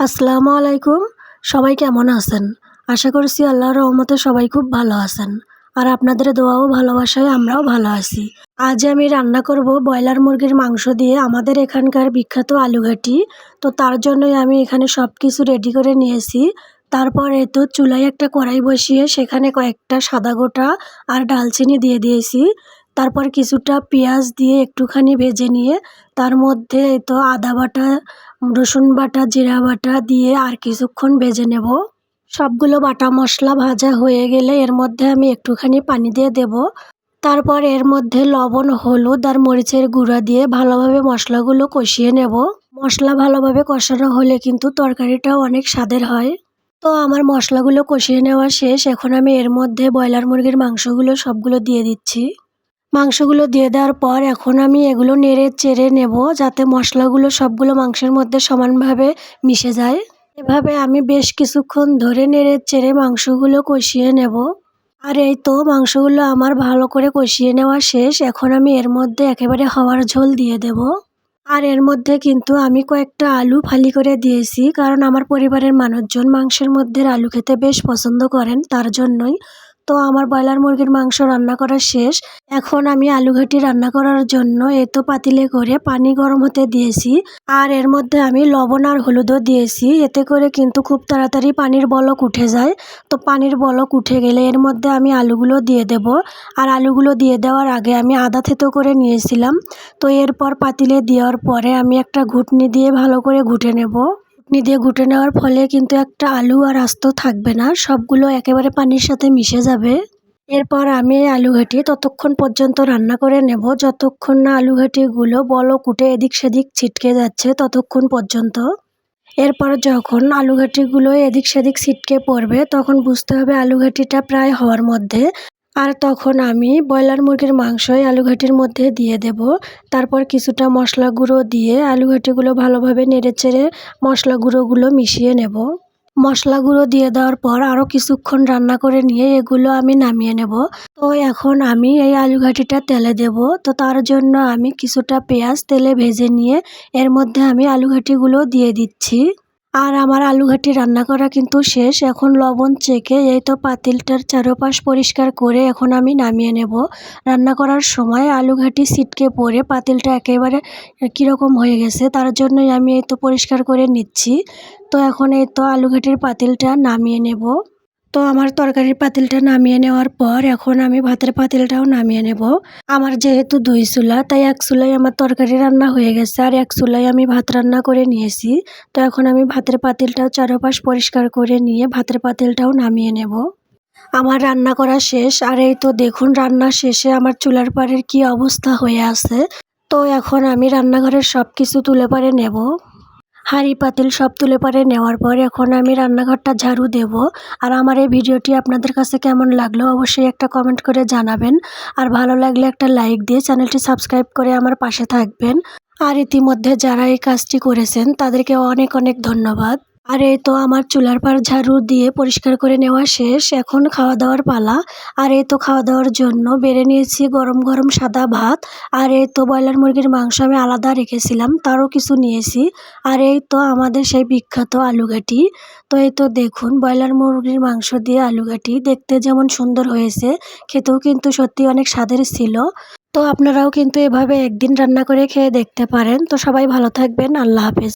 আসসালামু আলাইকুম। সবাই কেমন আছেন? আশা করছি আল্লাহর রহমতে সবাই খুব ভালো আছেন। আর আপনাদের দোয়াও ভালোবাসায় আমরাও ভালো আছি। আজ আমি রান্না করব ব্রয়লার মুরগির মাংস দিয়ে আমাদের এখানকার বিখ্যাত আলুঘাটি। তো তার জন্যই আমি এখানে সব কিছু রেডি করে নিয়েছি। তারপরে তো চুলায় একটা কড়াই বসিয়ে সেখানে কয়েকটা সাদা গোটা আর ডালচিনি দিয়ে দিয়েছি। তারপর কিছুটা পেঁয়াজ দিয়ে একটুখানি ভেজে নিয়ে তার মধ্যে তো আদা বাটা, রসুন বাটা, জিরা বাটা দিয়ে আর কিছুক্ষণ ভেজে নেব। সবগুলো বাটা মশলা ভাজা হয়ে গেলে এর মধ্যে আমি একটুখানি পানি দিয়ে দেব। তারপর এর মধ্যে লবণ, হলুদ আর মরিচের গুঁড়া দিয়ে ভালোভাবে মশলাগুলো কষিয়ে নেব। মশলা ভালোভাবে কষানো হলে কিন্তু তরকারিটাও অনেক স্বাদের হয়। তো আমার মশলাগুলো কষিয়ে নেওয়া শেষ। এখন আমি এর মধ্যে ব্রয়লার মুরগির মাংসগুলো সবগুলো দিয়ে দিচ্ছি। মাংসগুলো দিয়ে দেওয়ার পর এখন আমি এগুলো নেড়ে চেড়ে নেব যাতে মশলাগুলো সবগুলো মাংসের মধ্যে সমানভাবে মিশে যায়। এভাবে আমি বেশ কিছুক্ষণ ধরে নেড়ে চেড়ে মাংসগুলো কষিয়ে নেব। আর এই তো মাংসগুলো আমার ভালো করে কষিয়ে নেওয়া শেষ। এখন আমি এর মধ্যে একেবারে হাওয়ার ঝোল দিয়ে দেব। আর এর মধ্যে কিন্তু আমি কয়েকটা আলু ফালি করে দিয়েছি, কারণ আমার পরিবারের মানুষজন মাংসের মধ্যে আলু খেতে বেশ পছন্দ করেন তার জন্যই। তো আমার ব্রয়লার মুরগির মাংস রান্না করা শেষ। এখন আমি আলু ঘাটি রান্না করার জন্য এতো পাতিলে করে পানি গরম হতে দিয়েছি। আর এর মধ্যে আমি লবণ আর হলুদও দিয়েছি। এতে করে কিন্তু খুব তাড়াতাড়ি পানির বলক উঠে যায়। তো পানির বলক উঠে গেলে এর মধ্যে আমি আলুগুলো দিয়ে দেব। আর আলুগুলো দিয়ে দেওয়ার আগে আমি আদা থেতো করে নিয়েছিলাম। তো এরপর পাতিলে দেওয়ার পরে আমি একটা ঘুটনি দিয়ে ভালো করে ঘুটে নেব। ঘুটনি দিয়ে ঘুটে নেওয়ার ফলে কিন্তু একটা আলু আর আস্ত থাকবে না, সবগুলো একেবারে পানির সাথে মিশে যাবে। এরপর আমি আলু ঘাটি ততক্ষণ পর্যন্ত রান্না করে নেব। যতক্ষণ না আলু ঘাটিগুলো বলো কুটে এদিক সেদিক ছিটকে যাচ্ছে ততক্ষণ পর্যন্ত। এরপর যখন আলু ঘাটিগুলো এদিক সেদিক ছিটকে পড়বে, তখন বুঝতে হবে আলু ঘাটিটা প্রায় হওয়ার মধ্যে। আর তখন আমি ব্রয়লার মুরগির মাংসই আলু ঘাটির মধ্যে দিয়ে দেব। তারপর কিছুটা মশলা গুঁড়ো দিয়ে আলু ঘাটিগুলো ভালোভাবে নেড়ে চেড়ে মশলা গুঁড়োগুলো মিশিয়ে নেব। মশলা গুঁড়ো দিয়ে দেওয়ার পর আরও কিছুক্ষণ রান্না করে নিয়ে এগুলো আমি নামিয়ে নেব। তো এখন আমি এই আলু ঘাটিটা তেলে দেব। তো তার জন্য আমি কিছুটা পেঁয়াজ তেলে ভেজে নিয়ে এর মধ্যে আমি আলু ঘাটিগুলো দিয়ে দিচ্ছি। আর আমার আলু ঘাটি রান্না করা কিন্তু শেষ। এখন লবণ চেকে এই তো পাতিলটার চারোপাশ পরিষ্কার করে এখন আমি নামিয়ে নেব। রান্না করার সময় আলুঘাটি সিটকে পড়ে পাতিলটা একেবারে কীরকম হয়ে গেছে, তার জন্যই আমি এই তো পরিষ্কার করে নিচ্ছি। তো এখন এই তো আলুঘাটির পাতিলটা নামিয়ে নেব। তো আমার তরকারির পাতিলটা নামিয়ে নেওয়ার পর এখন আমি ভাতের পাতিলটাও নামিয়ে নেব। আমার যেহেতু দুই চুলা, তাই এক চুলাই আমার তরকারি রান্না হয়ে গেছে আর এক চুলাই আমি ভাত রান্না করে নিয়েছি। তো এখন আমি ভাতের পাতিলটাও চারোপাশ পরিষ্কার করে নিয়ে ভাতের পাতিলটাও নামিয়ে নেব। আমার রান্না করা শেষ আর এই তো দেখুন রান্না শেষে আমার চুলার পাড়ের কি অবস্থা হয়ে আছে। তো এখন আমি রান্নাঘরের সব কিছু তুলে পারে নেব। হাঁড়ি পাতিল সব তুলে পারে নেওয়ার পর এখন আমি রান্নাঘরটা ঝাড়ু দেব। আর আমার এই ভিডিওটি আপনাদের কাছে কেমন লাগল অবশ্যই একটা কমেন্ট করে জানাবেন। আর ভালো লাগলে একটা লাইক দিয়ে চ্যানেলটি সাবস্ক্রাইব করে আমার পাশে থাকবেন। আর ইতিমধ্যে যারা এই কাজটি করেছেন, তাদেরকে অনেক অনেক ধন্যবাদ। আর এই তো আমার চুলার পার ঝাড়ু দিয়ে পরিষ্কার করে নেওয়া শেষ, এখন খাওয়া দাওয়ার পালা। আর এই তো খাওয়া দাওয়ার জন্য বেড়ে নিয়েছি গরম গরম সাদা ভাত। আর এই তো ব্রয়লার মুরগির মাংস আমি আলাদা রেখেছিলাম, তারও কিছু নিয়েছি। আর, এই তো আমাদের সেই বিখ্যাত আলুঘাটি। তো এই তো দেখুন, ব্রয়লার মুরগির মাংস দিয়ে আলুঘাটি দেখতে যেমন সুন্দর হয়েছে, খেতেও কিন্তু সত্যি অনেক স্বাদের ছিল। তো আপনারাও কিন্তু এভাবে একদিন রান্না করে খেয়ে দেখতে পারেন। তো সবাই ভালো থাকবেন, আল্লাহ হাফেজ।